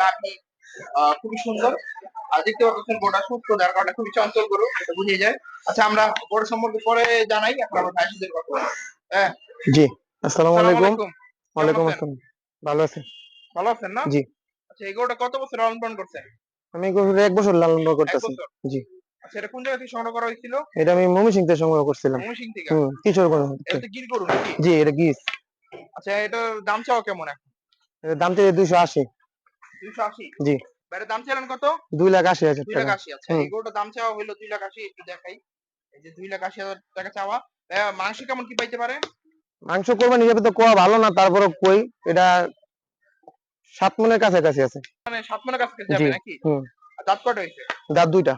নাভি আহ, খুবই সুন্দর। আর দেখতে পাচ্ছেন গোটা সুস্থ যার কারণে খুবই চঞ্চল গরু এটা বুঝে যায়। আচ্ছা আমরা গরু সম্পর্কে পরে জানাই এখন আমরা ভাই সাথে কথা হ্যাঁ? জি আসসালামু আলাইকুম। আলাইকুম। ওয়ালাইকুম আসসালাম। ভালো আছি। ভালো আছেন না? জি। আচ্ছা এই গরুটা কত বছর লালন পালন করছেন? আমি গরুর এক বছর লালন পালন করতেছি। জি। আচ্ছা এটা কোন জায়গা থেকে সংগ্রহ করা হয়েছিল? এটা আমি ময়মনসিং থেকে সংগ্রহ করছিলাম। ময়মনসিং থেকে? হুম কিশোর গরু এটা গির গরু নাকি? জি এটা গিস। আচ্ছা এটার দাম চাও কেমন এখন? দাম চাই দুইশো আশি। দুইশো আশি? জি। বাইরে দাম চাইলেন কত? দুই লাখ আশি হাজার দুই লাখ আশি আচ্ছা। এই গরুটার দাম চাওয়া হইল দুই লাখ আশি একটু দেখাই। এই যে দুই লাখ আশি হাজার টাকা চাওয়া। মাংস কেমন কি পাইতে পারে? মাংস কোরবানি হিসেবে তো কোয়া ভালো না তারপরে কই এটা সাত মনের কাছাকাছি আছে। মানে সাত মনের কাছে যাবে নাকি? দাঁত কটা হয়েছে দাঁত দুইটা।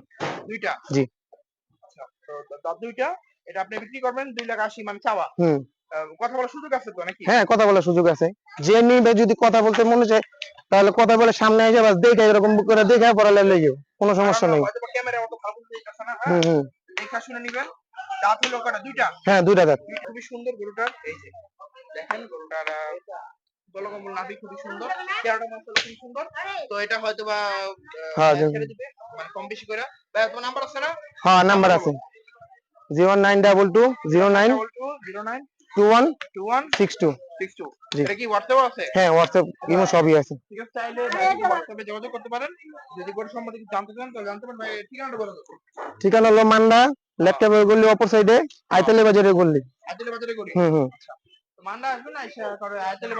দুইটা? জি। আচ্ছা তো দাঁত দুইটা। এটা আপনি বিক্রি করবেন দুই লাখ আশি মানে চাওয়া। হুম। কথা বলার সুযোগ আছে তো নাকি? হ্যাঁ কথা বলার সুযোগ আছে। যে নিবে যদি কথা বলতে মনে চায় তাহলে কথা বলে সামনে এসে বাস দেখে এরকম করে দেখে পরে লেলে যাও কোনো সমস্যা নেই। ক্যামেরা অত ভালো পারছে না হ্যাঁ? হুম দেখা শুনে নিবেন। দাঁত হলো কটা? দুইটা? হ্যাঁ দুইটা দাঁত। খুবই সুন্দর গরুটার এই যে দেখেন গরুটার গলকম্বল নাভি খুবই সুন্দর চেহারাটা মাসাল খুবই সুন্দর। তো এটা হয়তো বা হ্যাঁ, মানে কম বেশি করে। ভাইয়া তোমার নাম্বার আছে না? হ্যাঁ নাম্বার আছে। Zero nine double two zero nine zero nine two one two one six two. Six two. এটা কি হোয়াটসঅ্যাপ আছে? হ্যাঁ হোয়াটসঅ্যাপ ইমো সবই আছে। ঠিক আছে চাইলে হোয়াটসঅ্যাপে যোগাযোগ করতে পারেন। যদি গরু সম্বন্ধে কিছু জানতে চান তাহলে জানতে পারেন। ভাই ঠিকানাটা বলে দাও ঠিকানা হলো মান্ডা ল্যাপটপের গল্লি অপর সাইডে আইতালি বাজারের গল্লি আইতেলে বাজারে গলি? হুম হুম। মান্ডা আসবে না এসে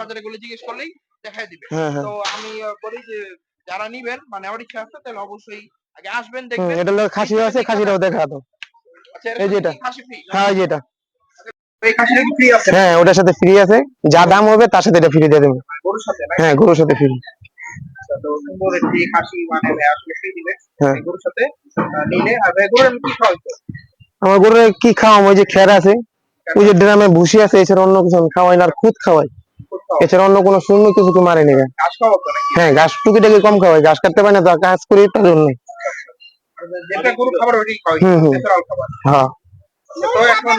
বাজারে গলি জিজ্ঞেস করলেই দেখাই দিবে। হ্যাঁ হ্যাঁ। তো আমি বলি যে যারা নিবেন মানে আমার ইচ্ছা আছে তাহলে অবশ্যই আগে আসবেন দেখবেন। এটা হলো খাসিও আছে খাসিটাও দেখা দাও আচ্ছা, এই যে এটা। এরকম কি খাসি free? হ্যাঁ এই যে এটা। এই খাসিটা কি ফ্রি আছে? হ্যাঁ ওটার সাথে ফ্রি আছে। যা দাম হবে তার সাথে এটা ফ্রি দিয়ে দেবো? হ্যাঁ গরুর সাথে ফ্রি আচ্ছা, মানে হ্যাঁ। আমার গরুর কি খাওয়াম? ওই যে খের আছে। ওই যে ড্রামে ভুসি আছে এছাড়া অন্য কিছু আমি খাওয়াই না আর খুদ খাওয়াই। এছাড়া অন্য কোনো শূন্য কিছু কি মারি নিবে ঘাস খাওয়াতো নাকি? হ্যাঁ ঘাস টুকিটাকি কম খাওয়াই। ঘাস কাটতে পারে না তো কাজ করি তার জন্য। আর যেটা গরু খাবার ওইটাই খাওয়াইছো হুম, হুম। ন্যাচারাল খাবার। হ্যাঁ। আচ্ছা, তো এখন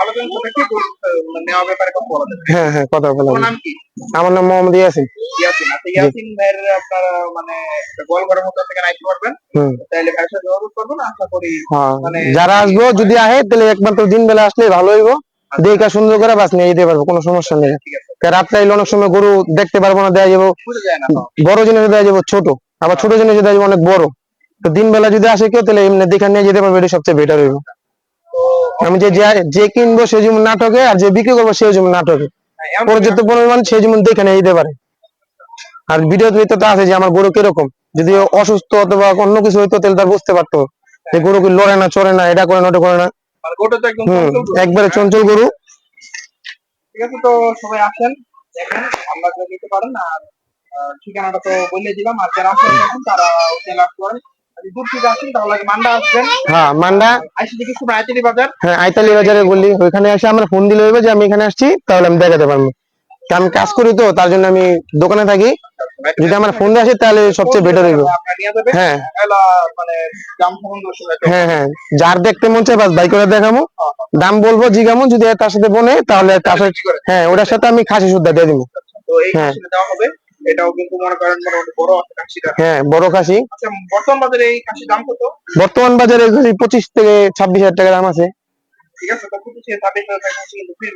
আলোচনা গরু আহ, নেওয়ার ব্যাপারে কথা বলা যাবে। হ্যাঁ হ্যাঁ কথা বলা নাম কি? আমার নাম মোহাম্মদ ইয়াসিন। ইয়াসিন আচ্ছা ইয়াসিন ভাইয়ের আপনারা মানে ঘরের মতো থেকে সাথে যোগাযোগ করবেন আশা করি হ্যাঁ মানে- যারা আসব যদি আহে তাহলে একমাত্র দিন বেলা আসলে ভালো হইব। দেখা সুন্দর করে বাস নিয়ে যেতে পারব কোনো সমস্যা নেই। ঠিক আছে। রাত্রে এলে অনেক সময় গরু দেখতে পারব না দেওয়া যাব। তো। বড় জিনিস দেওয়া যাব ছোট। আবার ছোট জিনিস দেওয়া যাব অনেক বড়। তো দিন বেলা যদি আসে কেউ তাহলে এমনি দেখা নিয়ে যেতে পারবে এটা সবচেয়ে বেটার হইব। আমি যে যে- কিনবো সে যেমন নাটকে আর যে বিক্রি করব সেও যেমন নাটকে। পর্যাপ্ত পরিমাণ সে যেমন দেখে নিয়ে যেতে পারে। আর ভিডিও তো আছে যে আমার গরু কীরকম? যদি অসুস্থ অথবা অন্য কিছু হইতো তাহলে তার বুঝতে পারতো যে গরু কি লড়ে না চড়ে না এটা করে না ওটা করে না। একবারে চঞ্চল গরু। ঠিক আছে তো সবাই আসেন দেখেন আমরা নিতে পারেন আর ঠিকানাটা তো বলে দিলাম আর যারা আসেন তারা হোটেলে আসতে হ্যাঁ মান্ডা। হ্যাঁ আইতালি বাজারে বললি ওইখানে এসে আমরা ফোন দিলে হইবে যে আমি এখানে আসছি তাহলে আমি দেখাতে পারব। তা কাজ করি তো তার জন্য আমি দোকানে থাকি। যদি আমার ফোন দিয়ে আসে তাহলে সবচেয়ে বেটার হইব। হ্যাঁ। হ্যাঁ হ্যাঁ। যার দেখতে মন চায় বাস বাই করে দেখামো। দাম বলব জিগামো যদি তার সাথে বনে তাহলে তার সাথে হ্যাঁ ওটার সাথে আমি খাসি সুদ্ধা দিয়ে দিব হ্যাঁ। এটাও কিন্তু মনে করেন মোটামুটি বড় খাসিটা হ্যাঁ বড় খাসি আচ্ছা বর্তমান বাজারে এই খাসির দাম কত? বর্তমান বাজারে খাসি পঁচিশ থেকে ছাব্বিশ হাজার টাকা দাম আছে। ঠিক আছে তো কিন্তু সে ছাব্বিশ হাজার টাকা খাসি কিন্তু ফ্রি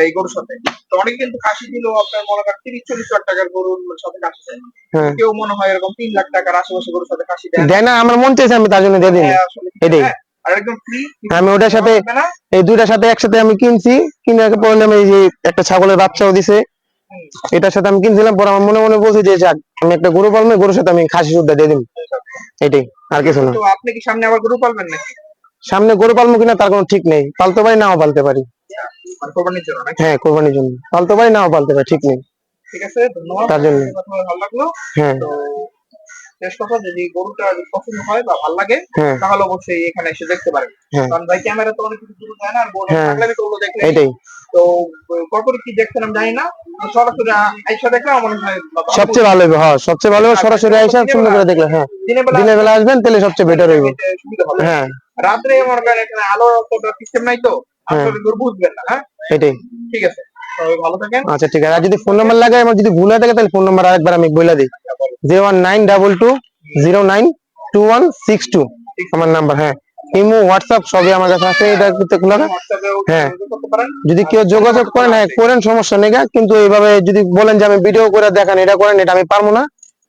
এই গরুর সাথে। তো অনেকে কিন্তু খাসি দিল আপনার মনে করেন তিরিশ চল্লিশ হাজার টাকার গরুর সাথে খাসি দেয়। হ্যাঁ। কেউ মনে হয় এরকম তিন লাখ টাকার আশেপাশে গরুর সাথে খাসি দেয় দেয় না আমার মন চাইছে আমি তার জন্য দিয়ে দিই। হ্যাঁ, এটাই। হ্যাঁ। আমি ওটার সাথে এই দুইটার সাথে একসাথে আমি কিনছি কিনে পরে আমি এই যে একটা ছাগলের বাচ্চাও দিছে। এটার সাথে আমি কিনছিলাম পরে আমার মনে মনে বলছি যে যাক আমি একটা গরু পালবো গরুর সাথে আমি খাসি সুদ্ধা দিয়ে দিন এটাই আর কিছু না। আপনি কি সামনে আবার গরু পালবেন নাকি? সামনে গরু পালবো কিনা তার কোনো ঠিক নেই। পালতে পারি নাও পালতে পারি। হ্যাঁ কোরবানির জন্য। পালতে পারি নাও পালতে পারি ঠিক নেই। ঠিক আছে ধন্যবাদ। তার জন্য। ভালো লাগল। হ্যাঁ। শেষ কথা যদি গরুটা পছন্দ হয় বা ভালো লাগে হ্যাঁ। তাহলে অবশ্যই এখানে এসে দেখতে পারেন। হ্যাঁ। কারণ ভাই ক্যামেরা তো অনেক কিছু দূর যায় না আর বড় হ্যাঁ। থাকলে দেখলে এটাই। তো কখন কি দেখছেন আমি জানি না। সরাসরি আইসা দেখলে মনে হয় সবচেয়ে ভালো হবে হ্যাঁ সবচেয়ে ভালো হবে সরাসরি আইসা সুন্দর করে দেখলে হ্যাঁ। দিনের বেলা আসবেন তাহলে সবচেয়ে বেটার হইব। হ্যাঁ। রাত্রে মনে করেন এখানে আলো সিস্টেম নাই তো হ্যাঁ। আসলে গরু বুঝবেন না হ্যাঁ? এটাই ঠিক আছে আচ্ছা ঠিক আছে। আর যদি ফোন নাম্বার লাগে আমার যদি ভুল হয়ে থাকে তাহলে ফোন নাম্বার আরেকবার আমি বলে। দিই zero one nine double two zero nine two one six two আমার নাম্বার হ্যাঁ। ইমো, হোয়াটসঅ্যাপ সবই আমার কাছে আছে। এটা করতে খোলা হ্যাঁ। যদি কেউ যোগাযোগ করেন হ্যাঁ করেন, সমস্যা নেই কিন্তু এইভাবে যদি বলেন যে আমি ভিডিও করে দেখান, এটা করেন, এটা আমি পারব না।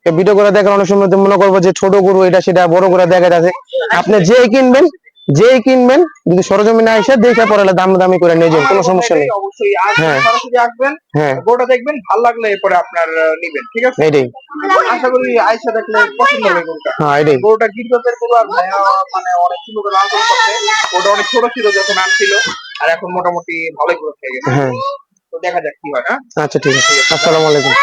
ভিডিও করে দেখার অনেক সময় মনে করব যে ছোট গরু, এটা সেটা বড় করে দেখা যাচ্ছে আপনি যেই কিনবেন যেই কিনবেন যদি সরজমিনে এসে দেখে পরে দাম দামি করে নিয়ে যান কোনো সমস্যা নেই। অবশ্যই। হ্যাঁ। সরাসরি আসবেন হ্যাঁ। দেখবেন ভালো লাগলে এরপরে আপনার নিবেন ঠিক আছে? এইটাই আশা করি আয়সা দেখলে পছন্দ হবে গরুটা হ্যাঁ এটাই। গরুটা গিরগতের গরু আর ভাইয়া মানে অনেক সুন্দর করে লালন করছে। ওটা অনেক ছোট ছিল যখন আনছিল আর এখন মোটামুটি ভালোই গ্রোথ হয়ে গেছে। হ্যাঁ। তো দেখা যাক কি হয় হ্যাঁ? আচ্ছা ঠিক আছে। আসসালামু আলাইকুম।